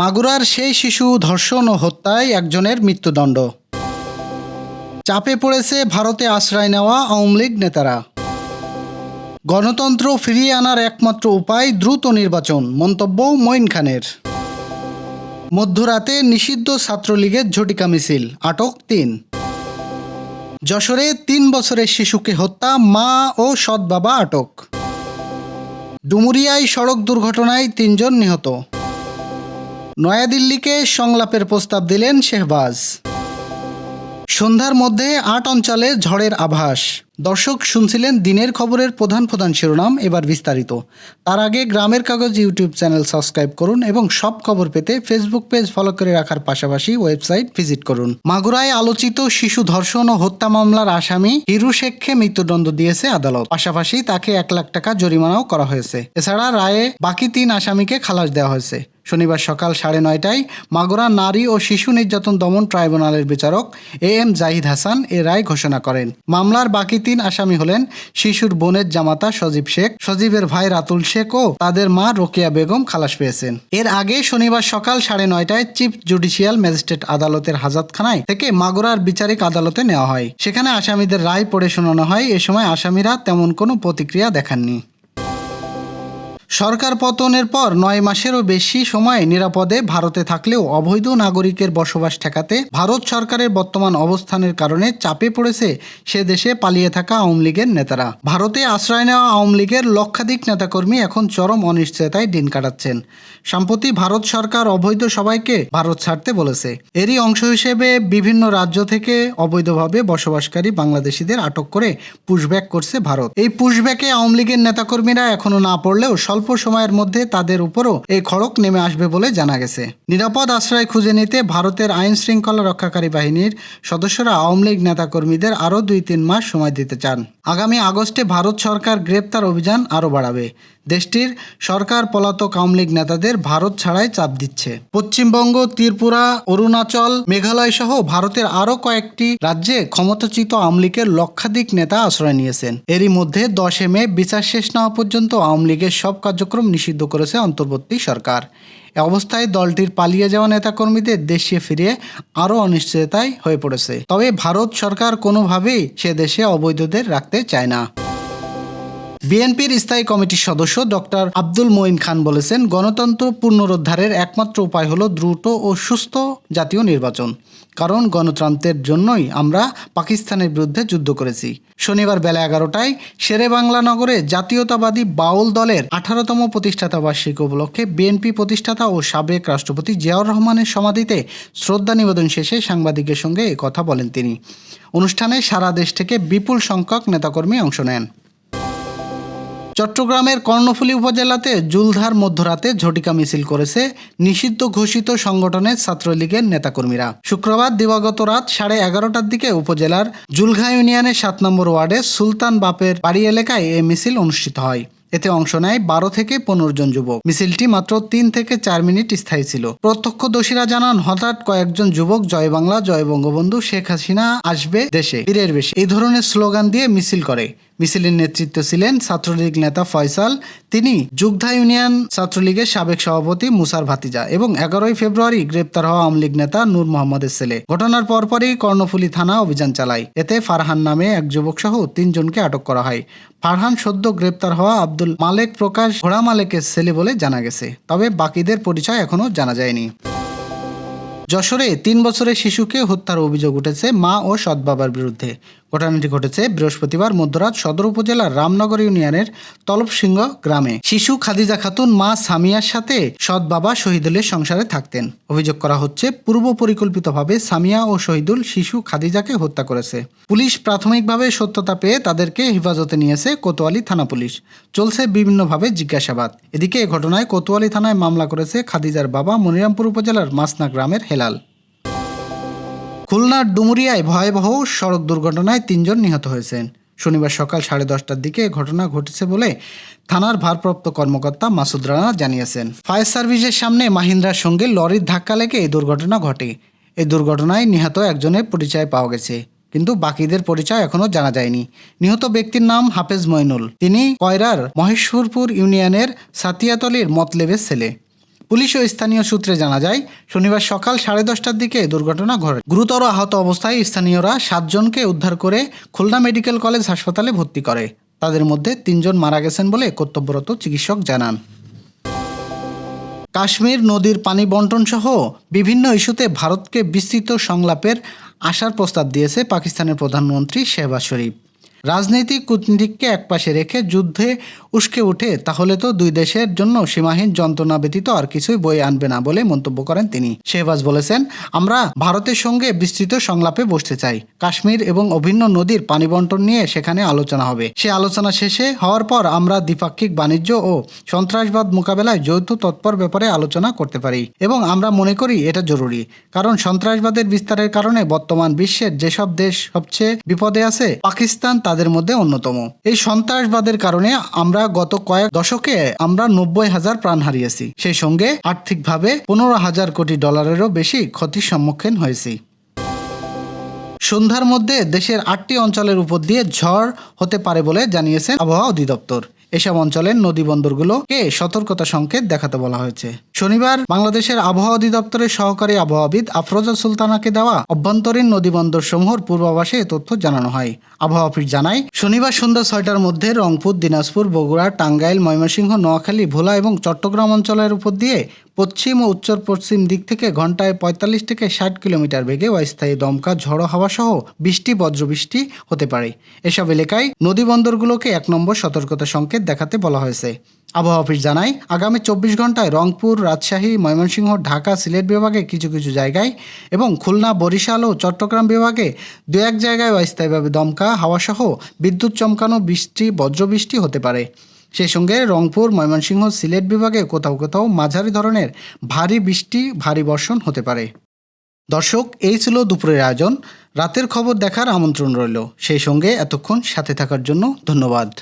মাগুরার সেই শিশু ধর্ষণ ও হত্যায় একজনের মৃত্যুদণ্ড। চাপে পড়েছে ভারতে আশ্রয় নেওয়া আওয়ামী লীগ নেতারা। গণতন্ত্র ফিরিয়ে আনার একমাত্র উপায় দ্রুত নির্বাচন, মন্তব্য মঈন খানের। মধ্যরাতে নিষিদ্ধ ছাত্রলীগের ঝটিকা মিছিল, আটক তিন। যশোরে তিন বছরের শিশুকে হত্যা, মা ও সৎ বাবা আটক। ডুমুরিয়ায় সড়ক দুর্ঘটনায় তিনজন নিহত। নয়াদিল্লিকে সংলাপের প্রস্তাব দিলেন শেহবাজ। সন্ধ্যার মধ্যে আট অঞ্চলে ঝড়ের আভাস। দর্শক শুনছিলেন দিনের খবরের প্রধান প্রধান শিরোনাম, এবার বিস্তারিত। তার আগে গ্রামের কাগজ ইউটিউব চ্যানেল সাবস্ক্রাইব করুন এবং সব খবর পেতে ফেসবুক পেজ ফলো করে রাখার পাশাপাশি ওয়েবসাইট ভিজিট করুন। মাগুরায় আলোচিত শিশু ধর্ষণ ও হত্যা মামলার আসামি হিরু শেখকে মৃত্যুদণ্ড দিয়েছে আদালত। পাশাপাশি তাকে এক লাখ টাকা জরিমানাও করা হয়েছে। এছাড়া রায়ে বাকি তিন আসামিকে খালাস দেওয়া হয়েছে। শনিবার সকাল সাড়ে নয়টায় মাগুরা নারী ও শিশু নির্যাতন দমন ট্রাইব্যুনালের বিচারক এ এম জাহিদ হাসান এ রায় ঘোষণা করেন। মামলার বাকি তিন আসামি হলেন শিশুর বোনের জামাতা সজীব শেখ, সজীবের ভাই রাতুল শেখ ও তাদের মা রোকেয়া বেগম খালাস পেয়েছেন। এর আগে শনিবার সকাল সাড়ে নয়টায় চিফ জুডিশিয়াল ম্যাজিস্ট্রেট আদালতের হাজাতখানায় থেকে মাগুরার বিচারিক আদালতে নেওয়া হয়। সেখানে আসামিদের রায় পড়ে শোনানো হয়। এ সময় আসামিরা তেমন কোনো প্রতিক্রিয়া দেখাননি। সরকার পতনের পর নয় মাসেরও বেশি সময় নিরাপদে ভারতে থাকলেও অবৈধ নাগরিকের বসবাস ঠেকাতে ভারত সরকারের বর্তমান অবস্থানের কারণে চাপে পড়েছে সে দেশে পালিয়ে থাকা আওয়ামী লীগের নেতারা। ভারতে আশ্রয় নেওয়া আওয়ামী লীগের লক্ষাধিক নেতাকর্মী এখন চরম অনিশ্চয়তায় দিন কাটাচ্ছেন। সম্প্রতি ভারত সরকার অবৈধ সবাইকে ভারত ছাড়তে বলেছে। এরই অংশ হিসেবে বিভিন্ন রাজ্য থেকে অবৈধভাবে বসবাসকারী বাংলাদেশিদের আটক করে পুশব্যাক করছে ভারত। এই পুশব্যাকে আওয়ামী লীগের নেতাকর্মীরা এখনও না পড়লেও স্বল্প সময়ের মধ্যে তাদের উপরও এই খড়ক নেমে আসবে বলে জানা গেছে। নিরাপদ আশ্রয় খুঁজে নিতে ভারতের আইন শৃঙ্খলা রক্ষাকারী বাহিনীর সদস্যরা আওয়ামী লীগ নেতাকর্মীদের আরও দুই তিন মাস সময় দিতে চান। আগামী আগস্টে ভারত সরকার গ্রেপ্তার অভিযান আরও বাড়াবে। দেশটির সরকার পলাতক আওয়ামী লীগ নেতাদের ভারত ছাড়াই চাপ দিচ্ছে। পশ্চিমবঙ্গ, ত্রিপুরা, অরুণাচল, মেঘালয় সহ ভারতের আরও কয়েকটি রাজ্যে ক্ষমতাচ্যুত আওয়ামী লীগের লক্ষাধিক নেতা আশ্রয় নিয়েছেন। এরই মধ্যে দশে মে বিচার শেষ না পর্যন্ত আওয়ামী লীগের সব কার্যক্রম নিষিদ্ধ করেছে অন্তর্বর্তী সরকার। এ অবস্থায় দলটির পালিয়ে যাওয়া নেতাকর্মীদের দেশে ফিরে আরও অনিশ্চয়তায় হয়ে পড়েছে। তবে ভারত সরকার কোনোভাবেই সে দেশে অবৈধদের রাখতে চায় না। বিএনপির স্থায়ী কমিটির সদস্য ডক্টর আব্দুল মঈন খান বলেছেন, গণতন্ত্র পুনরুদ্ধারের একমাত্র উপায় হলো দ্রুত ও সুস্থ জাতীয় নির্বাচন। কারণ গণতন্ত্রের জন্যই আমরা পাকিস্তানের বিরুদ্ধে যুদ্ধ করেছি। শনিবার বেলা এগারোটায় শেরে বাংলা নগরে জাতীয়তাবাদী বাউল দলের আঠারোতম প্রতিষ্ঠাতা বার্ষিকী উপলক্ষে বিএনপি প্রতিষ্ঠাতা ও সাবেক রাষ্ট্রপতি জিয়াউর রহমানের সমাধিতে শ্রদ্ধা নিবেদন শেষে সাংবাদিকের সঙ্গে কথা বলেন তিনি। অনুষ্ঠানে সারা দেশ থেকে বিপুল সংখ্যক নেতাকর্মী অংশ নেন। চট্টগ্রামের কর্ণফুলী উপজেলাতে জুলধার মধ্যরাতে ঝটিকা মিছিল করেছে নিষিদ্ধ ঘোষিত সংগঠনের ছাত্রলীগের নেতাকর্মীরা। শুক্রবার দিবাগত রাত সাড়ে এগারোটার দিকে উপজেলার জুলঘা ইউনিয়নের সাত নম্বর ওয়ার্ডে সুলতান বাপের বাড়ি এলাকায় এ মিছিল অনুষ্ঠিত হয়। এতে অংশ নেয় বারো থেকে পনেরো জন যুবক। মিছিলটি মাত্র তিন থেকে চার মিনিট স্থায়ী ছিল। প্রত্যক্ষদর্শীরা জানান, হঠাৎ কয়েকজন যুবক জয় বাংলা, জয় বঙ্গবন্ধু, শেখ হাসিনা আসবে দেশে বীরের বেশি। এই ধরনের স্লোগান দিয়ে মিছিল করে। মিছিলের নেতৃত্ব ছিলেন ছাত্রলীগ নেতা ফয়সাল। তিনি যুগধা ইউনিয়ন ছাত্রলীগের সাবেক সভাপতি মুসার ভাতিজা এবং এগারোই ফেব্রুয়ারি গ্রেপ্তার হওয়া আওয়ামী লীগ নেতা নূর মোহাম্মদের ছেলে। ঘটনার পরপরই কর্ণফুলী থানা অভিযান চালায়। এতে ফারহান নামে এক যুবক সহ তিনজনকে আটক করা হয়। ফারহান সদ্য গ্রেপ্তার হওয়া আব্দুল মালেক প্রকাশ ঘোড়া মালেকের ছেলে বলে জানা গেছে। তবে বাকিদের পরিচয় এখনও জানা যায়নি। যশোরে তিন বছরের শিশুকে হত্যার অভিযোগ উঠেছে মা ও সৎ বাবার বিরুদ্ধে। ঘটনাটি ঘটেছে বৃহস্পতিবার মধ্যরাত সদর উপজেলার রামনগর ইউনিয়নের তলবসিংহ গ্রামে। শিশু খাদিজা খাতুন, মা সামিয়ার সাথে সৎ বাবা শহীদুলের সংসারে থাকতেন। অভিযোগ করা হচ্ছে, পূর্ব পরিকল্পিতভাবে সামিয়া ও শহীদুল শিশু খাদিজাকে হত্যা করেছে। পুলিশ প্রাথমিকভাবে সত্যতা পেয়ে তাদেরকে হেফাজতে নিয়েছে কোতোয়ালি থানা পুলিশ। চলছে বিভিন্নভাবে জিজ্ঞাসাবাদ। এদিকে এ ঘটনায় কোতোয়ালি থানায় মামলা করেছে খাদিজার বাবা মনিরামপুর উপজেলার মাসনা গ্রামের হেলাল। খুলনার ডুমুরিয়ায় ভয়াবহ সড়ক দুর্ঘটনায় তিনজন নিহত হয়েছেন। শনিবার সকাল সাড়ে দশটার দিকে ঘটনা ঘটেছে বলে থানার ভারপ্রাপ্ত কর্মকর্তা মাসুদ রানা জানিয়েছেন। ফায়ার সার্ভিসের সামনে মাহিন্দ্রার সঙ্গে লরির ধাক্কা লেগে এই দুর্ঘটনা ঘটে। এই দুর্ঘটনায় নিহত একজনের পরিচয় পাওয়া গেছে, কিন্তু বাকিদের পরিচয় এখনও জানা যায়নি। নিহত ব্যক্তির নাম হাফেজ মইনুল। তিনি কয়রার মহেশ্বরপুর ইউনিয়নের সাতিয়াতলির মতলেবের ছেলে। পুলিশ ও স্থানীয় সূত্রে জানা যায়, শনিবার সকাল সাড়ে দশটার দিকে দুর্ঘটনা ঘটে। গুরুতর আহত অবস্থায় স্থানীয়রা সাতজনকে উদ্ধার করে খুলনা মেডিকেল কলেজ হাসপাতালে ভর্তি করে। তাদের মধ্যে তিনজন মারা গেছেন বলে কর্তব্যরত চিকিৎসক জানান। কাশ্মীর নদীর পানি বন্টন সহ বিভিন্ন ইস্যুতে ভারতকে বিস্তৃত সংলাপের আশার প্রস্তাব দিয়েছে পাকিস্তানের প্রধানমন্ত্রী শেহবাজ শরীফ। রাজনৈতিক কূটনীতিককে একপাশে রেখে যুদ্ধে উস্কে উঠে, তাহলে তো দুই দেশের জন্য সীমাহীন যন্ত্রণা ব্যতীত আর কিছুই বয়ে আনবে না বলে মন্তব্য করেন তিনি। শেহবাজ বলেছেন, আমরা ভারতের সঙ্গে বিস্তৃত সংলাপে বসতে চাই। কাশ্মীর এবং অভিন্ন নদীর পানি বন্টন নিয়ে সেখানে আলোচনা হবে। সে আলোচনা শেষে হওয়ার পর আমরা দ্বিপাক্ষিক বাণিজ্য ও সন্ত্রাসবাদ মোকাবেলায় যৌথ তৎপর ব্যাপারে আলোচনা করতে পারি এবং আমরা মনে করি এটা জরুরি। কারণ সন্ত্রাসবাদের বিস্তারের কারণে বর্তমান বিশ্বের যেসব দেশ সবচেয়ে বিপদে আছে, পাকিস্তান তাদের মধ্যে অন্যতম। এই সন্ত্রাসবাদের কারণে আমরা গত কয়েক দশকে আমরা নব্বই হাজার প্রাণ হারিয়েছি। সেই সঙ্গে আর্থিকভাবে পনেরো হাজার কোটি ডলারেরও বেশি ক্ষতির সম্মুখীন হয়েছি। সন্ধ্যার মধ্যে দেশের আটটি অঞ্চলের উপর দিয়ে ঝড় হতে পারে বলে জানিয়েছেন আবহাওয়া অধিদপ্তর। এসব অঞ্চলের নদী সতর্কতা সংকেত দেখাতে বলা হয়েছে। শনিবার বাংলাদেশের আবহাওয়া অধিদপ্তরের সহকারী আবহাওয়াবিদ আফরোজা সুলতানাকে দেওয়া অভ্যন্তরীণ নদী বন্দর সমূহর পূর্বাভাসে এ তথ্য জানানো হয়। আবহাওয়া অফিস জানায়, শনিবার সন্ধ্যা ছয়টার মধ্যে রংপুর, দিনাজপুর, বগুড়া, টাঙ্গাইল, ময়মনসিংহ, নোয়াখালী, ভোলা এবং চট্টগ্রাম অঞ্চলের উপর দিয়ে পশ্চিম ও উত্তর পশ্চিম দিক থেকে ঘন্টায় পঁয়তাল্লিশ থেকে ষাট কিলোমিটার বেগে অস্থায়ী দমকা ঝড়ো হাওয়া সহ বৃষ্টি, বজ্রবৃষ্টি হতে পারে। এসব এলাকায় নদী বন্দরগুলোকে এক নম্বর সতর্কতা সংকেত দেখাতে বলা হয়েছে। আবহাওয়া অফিস জানায়, আগামী চব্বিশ ঘন্টায় রংপুর, রাজশাহী, ময়মনসিংহ, ঢাকা, সিলেট বিভাগে কিছু কিছু জায়গায় এবং খুলনা, বরিশাল ও চট্টগ্রাম বিভাগে দু এক জায়গায় অস্থায়ীভাবে দমকা হাওয়াসহ বিদ্যুৎ চমকানো বৃষ্টি, বজ্রবৃষ্টি হতে পারে। সেই সঙ্গে রংপুর, ময়মনসিংহ, সিলেট বিভাগে কোথাও কোথাও মাঝারি ধরনের ভারী বৃষ্টি, ভারী বর্ষণ হতে পারে। দর্শক, এই ছিল দুপুরের আয়োজন। রাতের খবর দেখার আমন্ত্রণ রইল। সেই সঙ্গে এতক্ষণ সাথে থাকার জন্য ধন্যবাদ।